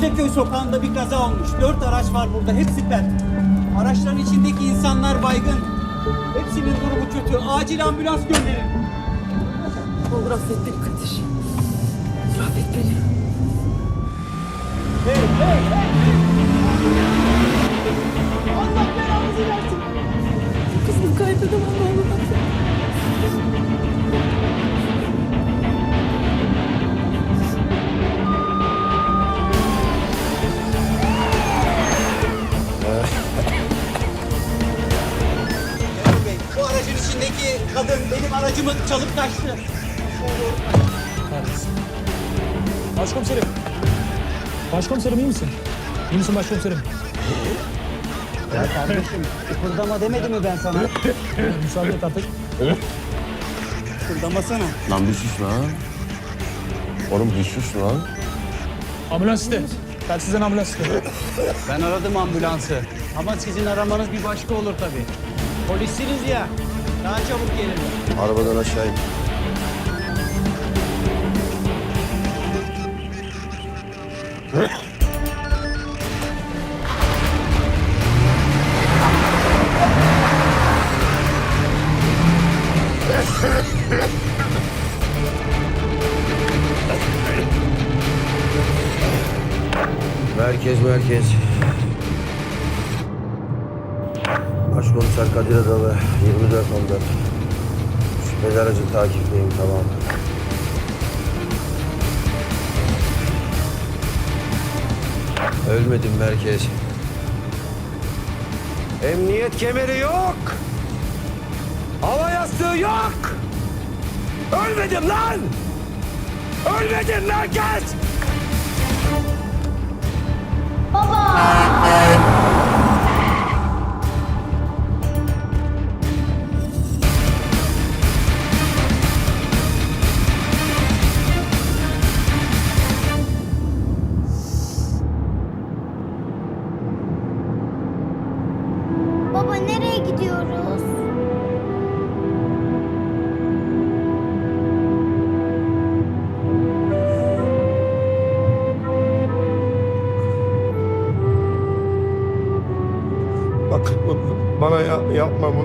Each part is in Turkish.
Ortaköy sokağında bir kaza olmuş. Dört araç var burada. Hepsi pert. Araçların içindeki insanlar baygın. Hepsinin durumu kötü. Acil ambulans gönderin. Olur affet beni Kadir. Affet beni. Hey, hey, hey, hey. Allah belanızı versin. Kızımı kaybedemem ne içindeki kadın benim aracımı çalıp kaçtı. Başkomiserim. Başkomiserim iyi misin? İyi misin başkomiserim? Ya kardeşim, kıpırdama demedim mi ben sana? Müsaade et artık. Kıpırdamasana. Lan bir sus lan. Oğlum bir sus lan. Ambulans iste. Ben sizden ambulans iste. Ben aradım ambulansı. Ama sizin aramanız bir başka olur tabii. Polissiniz ya. Daha çabuk gelin. Arabadan aşağı in. Merkez merkez. Başkomiser Kadir Adalı 24 14. Şüpheli aracın takipteyim tamam. Ölmedim merkez. Emniyet kemeri yok. Hava yastığı yok. Ölmedim lan. Ölmedim merkez. Baba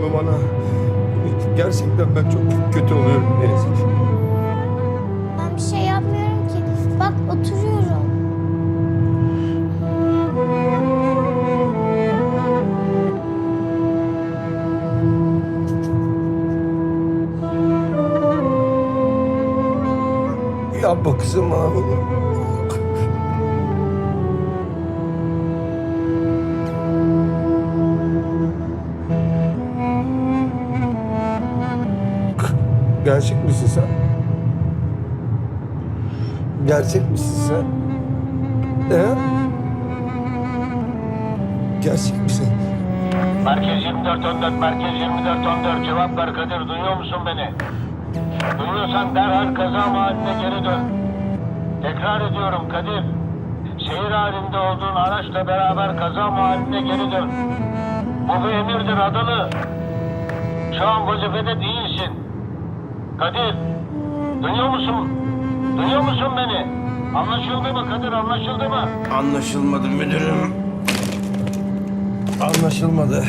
bunu bana. Gerçekten ben çok kötü oluyorum Deniz. Ben bir şey yapmıyorum ki. Bak oturuyorum. Yapma kızım abi. Gerçek misin sen? Gerçek misin sen? He? Gerçek misin? Merkez 24 14, Merkez 24 14. Cevap ver Kadir, duyuyor musun beni? Duyuyorsan derhal kaza mahalline geri dön. Tekrar ediyorum Kadir. Seyir halinde olduğun araçla beraber kaza mahalline geri dön. Bu bir emirdir Adalı. Şu an vazifede değilsin. Kadir, duyuyor musun? Duyuyor musun beni? Anlaşıldı mı Kadir, anlaşıldı mı? Anlaşılmadı müdürüm. Anlaşılmadı.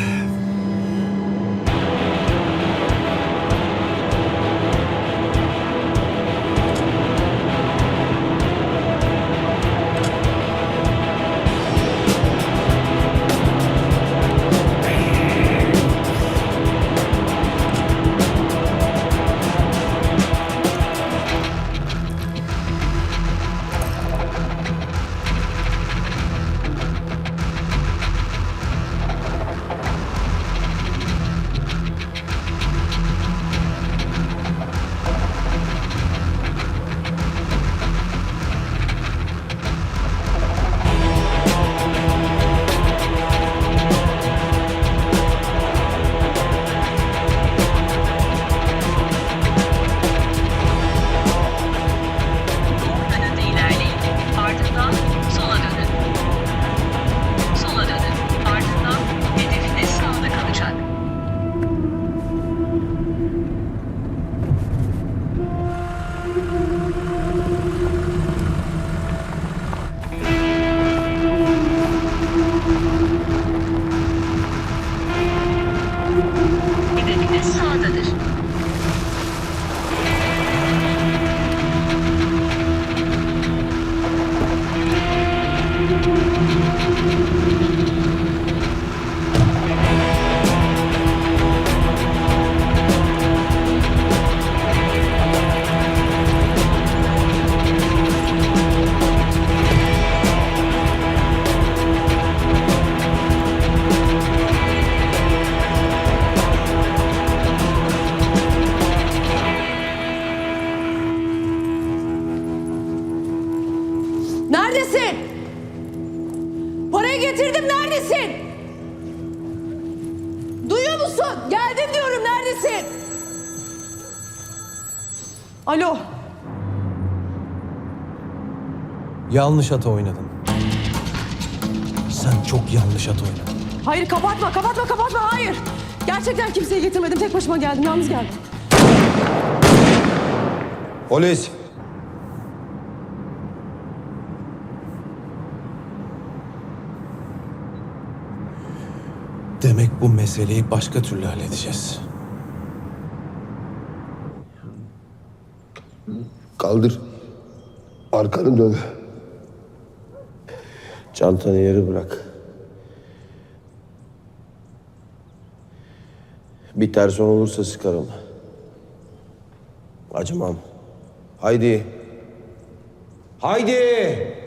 Neredesin? Duyuyor musun? Geldim diyorum neredesin? Alo. Yanlış at oynadın. Sen çok yanlış at oynadın. Hayır kapatma kapatma kapatma hayır. Gerçekten kimseyi getirmedim tek başıma geldim yalnız geldim. Polis. Demek bu meseleyi başka türlü halledeceğiz. Kaldır. Arkanı dön. Çantanı yere bırak. Bir ters son olursa sıkarım. Acımam. Haydi. Haydi.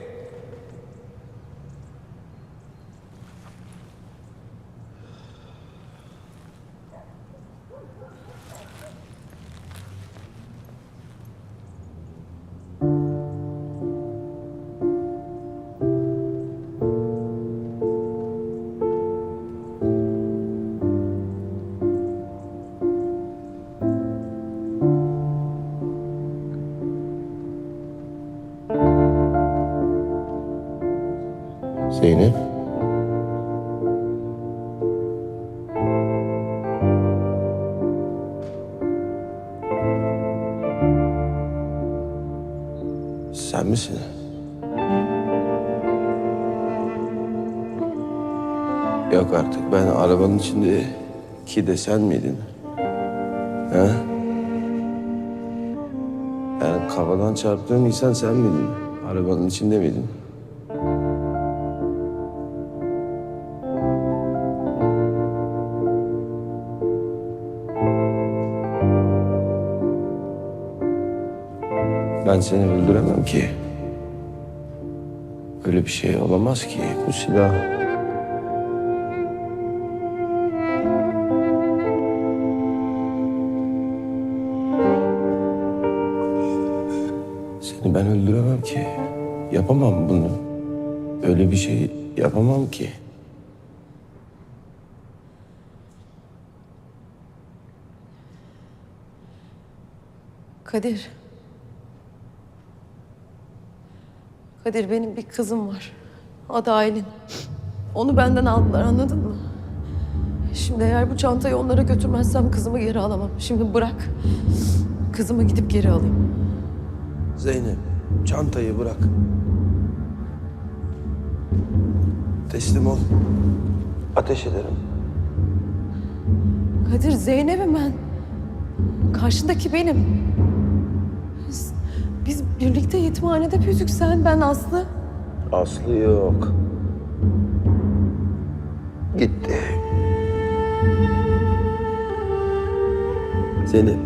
Arabanın içinde ki de sen miydin? Ha? Yani kafadan çarptığın insan sen miydin? Arabanın içinde miydin? Ben seni öldüremem ki. Öyle bir şey olamaz ki. Bu silah... ben öldüremem ki. Yapamam bunu. Öyle bir şey yapamam ki. Kadir. Kadir benim bir kızım var. Adı Aylin. Onu benden aldılar anladın mı? Şimdi eğer bu çantayı onlara götürmezsem kızımı geri alamam. Şimdi bırak. Kızımı gidip geri alayım. Zeynep, çantayı bırak. Teslim ol. Ateş ederim. Kadir Zeynep'im ben. Karşındaki benim. Biz, biz birlikte yetimhanede büyüdük sen ben Aslı. Aslı yok. Gitti. Zeynep.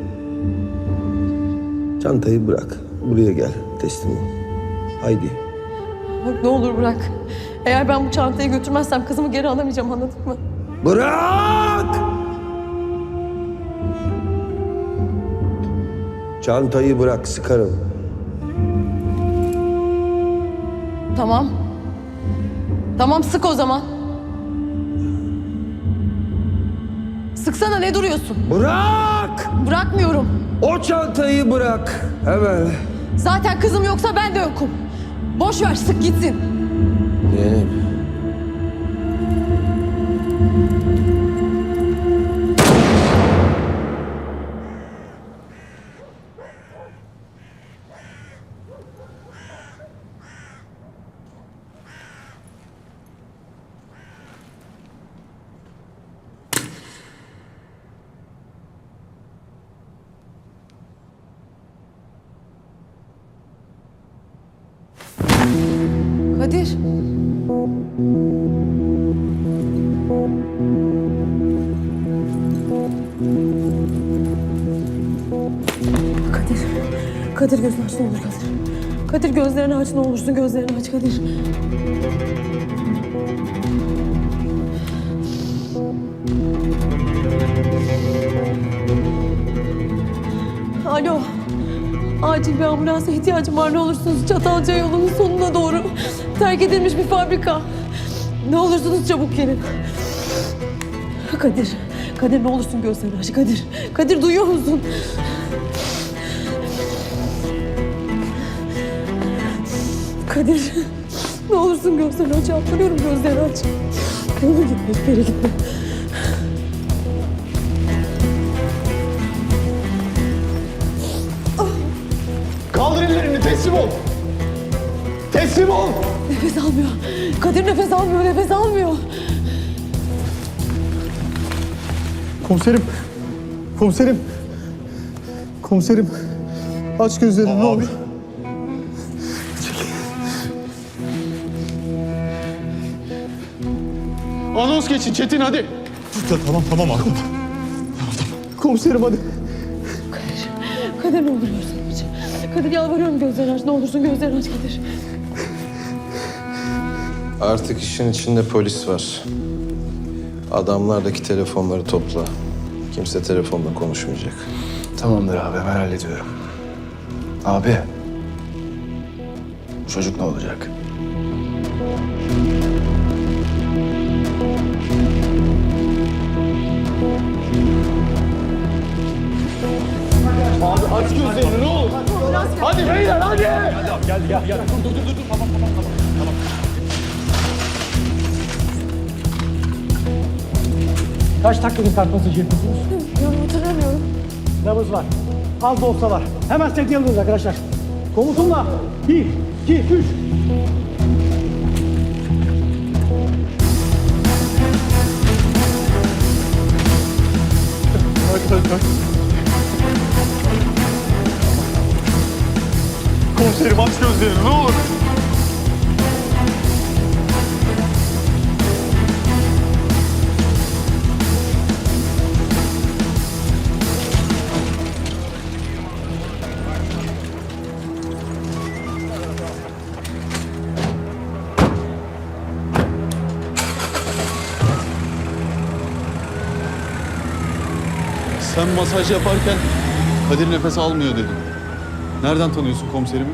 Çantayı bırak. Buraya gel. Teslim ol. Haydi. Bak ne olur bırak. Eğer ben bu çantayı götürmezsem kızımı geri alamayacağım anladın mı? Bırak! Çantayı bırak, sıkarım. Tamam. Tamam sık o zaman. Sıksana ne duruyorsun? Bırak! Bırakmıyorum. O çantayı bırak. Hemen. Zaten kızım yoksa ben de yokum. Boş ver sık gitsin. Zeynep. Kadir. Kadir. Kadir gözünü aç ne olur Kadir. Kadir gözlerini aç ne olursun gözlerini aç Kadir. Alo. Acil bir ambulansa ihtiyacım var ne olursunuz Çatalca yolunun sonuna doğru. Terk edilmiş bir fabrika. Ne olursunuz çabuk gelin. Kadir, Kadir ne olursun gözlerini aç Kadir. Kadir duyuyor musun? Kadir, ne olursun gözlerini aç. Yalvarıyorum gözlerini aç. Ne olur gitme, hiçbir gitme. Kaldır ellerini teslim ol. Teslim ol. Nefes almıyor. Kadir nefes almıyor, nefes almıyor. Komiserim. Komiserim. Komiserim. Aç gözlerini ne olur. Anons geçin Çetin hadi. Tamam tamam abi. Komiserim hadi. Kadir ne olur gözlerini aç. Kadir yalvarıyorum gözlerini aç. Ne olursun gözlerini aç Kadir. Artık işin içinde polis var. Adamlardaki telefonları topla. Kimse telefonla konuşmayacak. Tamamdır abi ben hallediyorum. Abi. Bu çocuk ne olacak? Aç gözlerini ne olur. Hadi beyler hadi. Kaç takviye kartınızı yapıyorsunuz? Ya hatırlamıyorum. Nabız var. Az da olsa var. Hemen sevk alıyoruz arkadaşlar. Komutumla. Bir, iki, üç. Komiserim aç gözlerini ne olur. Masaj yaparken Kadir nefes almıyor dedin. Nereden tanıyorsun komiserimi?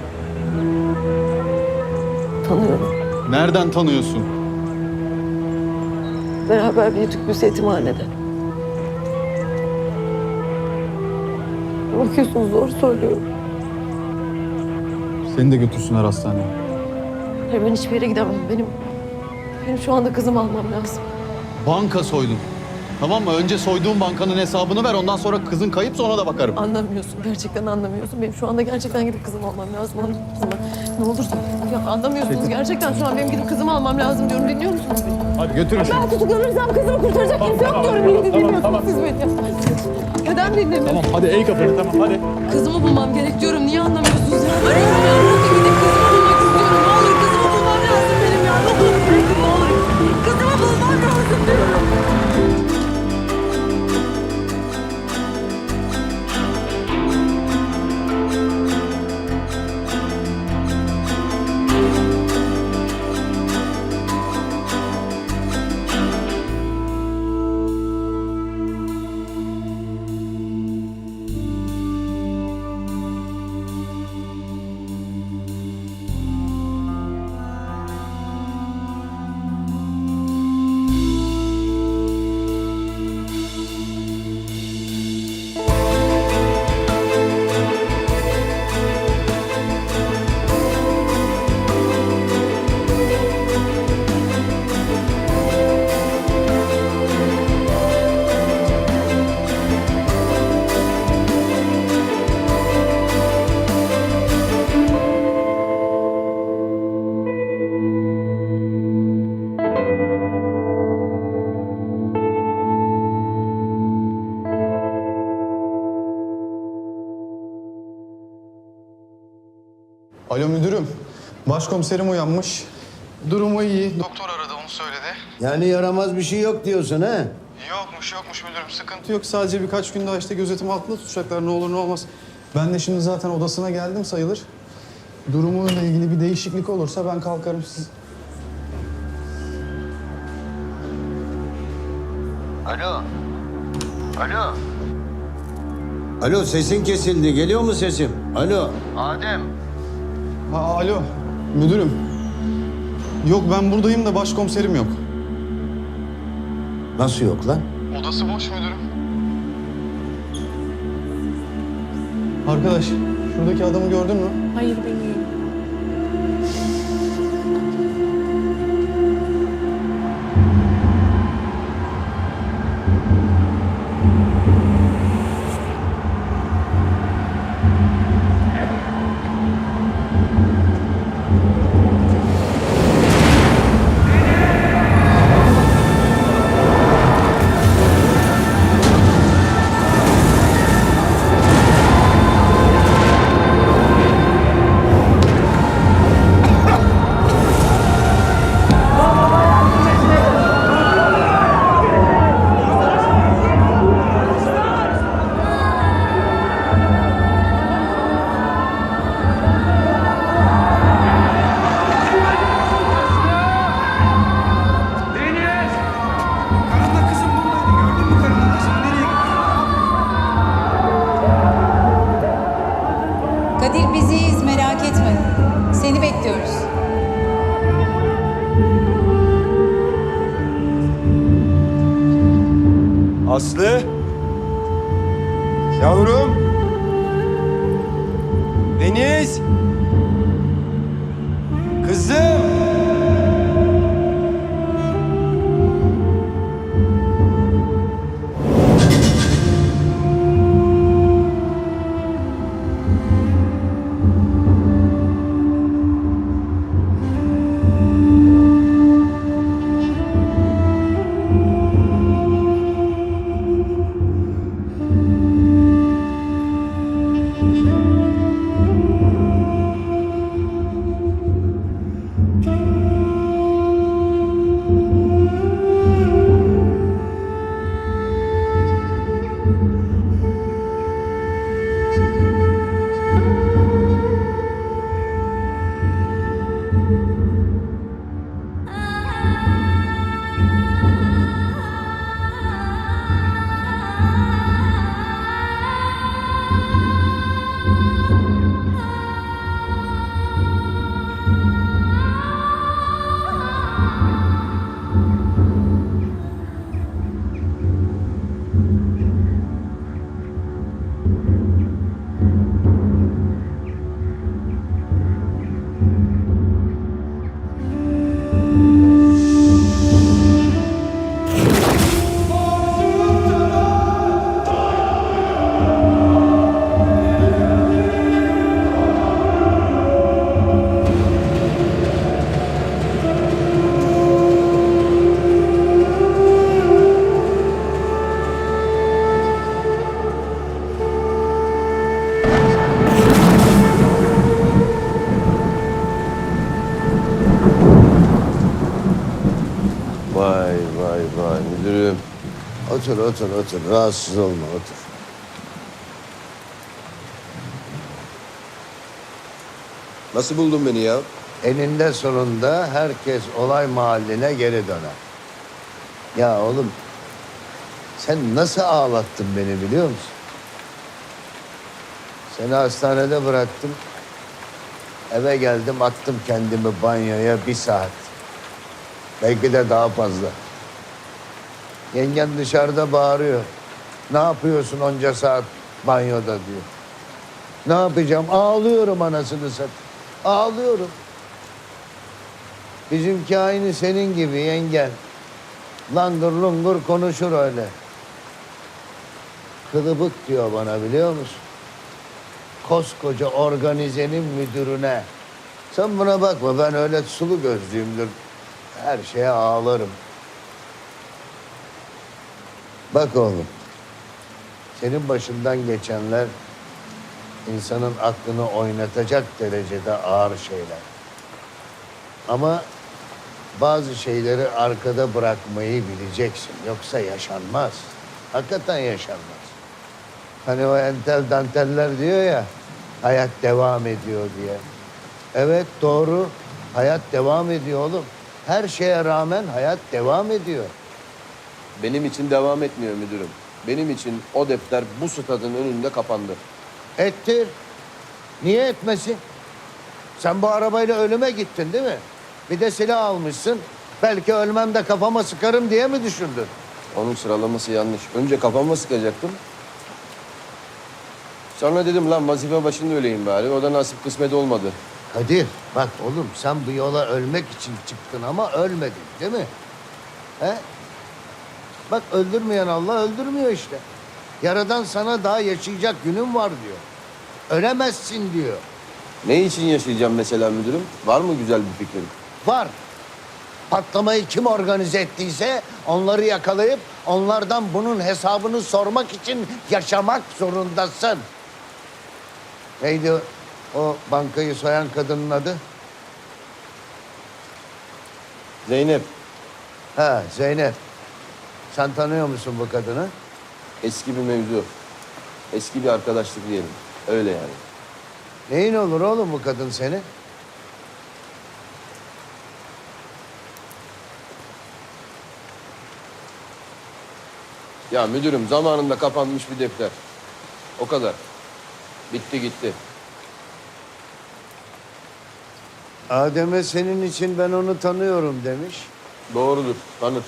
Tanıyorum. Nereden tanıyorsun? Beraber büyüdük biz yetimhanede. Bakıyorsunuz doğru söylüyorum. Seni de götürsünler hastaneye. Hayır ben hiçbir yere gidemem. Benim benim şu anda kızımı almam lazım. Banka soydun. Tamam mı? Önce soyduğun bankanın hesabını ver. Ondan sonra kızın kayıpsa ona da bakarım. Anlamıyorsun. Gerçekten anlamıyorsun. Benim şu anda gerçekten gidip kızımı almam lazım. Alın kızımı. Ne olursun. Ya anlamıyorsunuz. Gerçekten şu an benim gidip kızımı almam lazım diyorum. Dinliyor musunuz beni? Hadi götürün şunu. Ben tutuklanırsam kızımı kurtaracak kimse yok diyorum. Beni dinlemiyorsunuz siz beni. Neden dinlemiyorsunuz? Tamam hadi eğ kafanı tamam hadi. Kızımı bulmam gerek diyorum. Niye anlamıyorsunuz ya? Arıyorum Başkomiserim uyanmış. Durumu iyi. Doktor aradı onu söyledi. Yani yaramaz bir şey yok diyorsun ha? Yokmuş yokmuş müdürüm. Sıkıntı yok. Sadece birkaç gün daha işte gözetim altında tutacaklar. Ne olur ne olmaz. Ben de şimdi zaten odasına geldim sayılır. Durumuyla ilgili bir değişiklik olursa ben kalkarım siz. Alo. Alo. Alo sesin kesildi. Geliyor mu sesim? Alo. Ha, alo, müdürüm. Yok ben buradayım da başkomiserim yok. Nasıl yok lan? Odası boş müdürüm. Arkadaş, şuradaki adamı gördün mü? Hayır bilmiyorum. Aslı. Yavrum. Deniz. Kızım. Otur. Rahatsız olma otur. Nasıl buldun beni ya? Eninde sonunda herkes olay mahalline geri döner. Ya oğlum sen nasıl ağlattın beni biliyor musun? Seni hastanede bıraktım. Eve geldim attım kendimi banyoya bir saat. Belki de daha fazla. Yengen dışarıda bağırıyor. Ne yapıyorsun onca saat banyoda diyor. Ne yapacağım? Ağlıyorum anasını sat. Ağlıyorum. Bizimki aynı senin gibi yengen. Langur lungur konuşur öyle. Kılıbık diyor bana biliyor musun? Koskoca organizenin müdürüne. Sen buna bakma ben öyle sulu gözlüyümdür. Her şeye ağlarım. Bak oğlum. Senin başından geçenler insanın aklını oynatacak derecede ağır şeyler. Ama bazı şeyleri arkada bırakmayı bileceksin. Yoksa yaşanmaz. Hakikaten yaşanmaz. Hani o entel danteller diyor ya, hayat devam ediyor diye. Evet doğru, hayat devam ediyor oğlum. Her şeye rağmen hayat devam ediyor. Benim için devam etmiyor müdürüm. Benim için o defter bu stadın önünde kapandı. Ettir. Niye etmesin? Sen bu arabayla ölüme gittin değil mi? Bir de silah almışsın. Belki ölmem de kafama sıkarım diye mi düşündün? Onun sıralaması yanlış. Önce kafama sıkacaktım. Sonra dedim lan vazife başında öleyim bari. O da nasip kısmet olmadı. Kadir bak oğlum sen bu yola ölmek için çıktın ama ölmedin değil mi? He? Bak öldürmeyen Allah öldürmüyor işte. Yaradan sana daha yaşayacak günün var diyor. Ölemezsin diyor. Ne için yaşayacağım mesela müdürüm? Var mı güzel bir fikrin? Var. Patlamayı kim organize ettiyse onları yakalayıp onlardan bunun hesabını sormak için yaşamak zorundasın. Neydi o, o bankayı soyan kadının adı? Zeynep, Ha Zeynep. Sen tanıyor musun bu kadını? eski bir mevzu. Eski bir arkadaşlık diyelim. Öyle yani. Neyin olur oğlum bu kadın senin? Ya müdürüm zamanında kapanmış bir defter. O kadar. Bitti gitti. Adem'e senin için ben onu tanıyorum demiş. Doğrudur, tanır.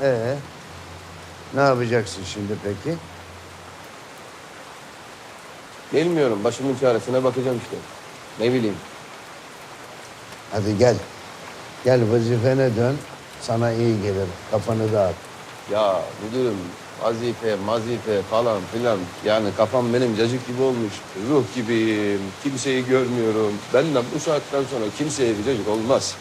Ee, ne yapacaksın şimdi peki? Bilmiyorum, başımın çaresine bakacağım işte. Ne bileyim. Hadi gel. Gel vazifene dön. Sana iyi gelir. Kafanı dağıt. Ya müdürüm, vazife, mazife falan filan. Yani kafam benim cacık gibi olmuş. Ruh gibiyim, kimseyi görmüyorum. Benden bu saatten sonra kimseye bir cacık olmaz.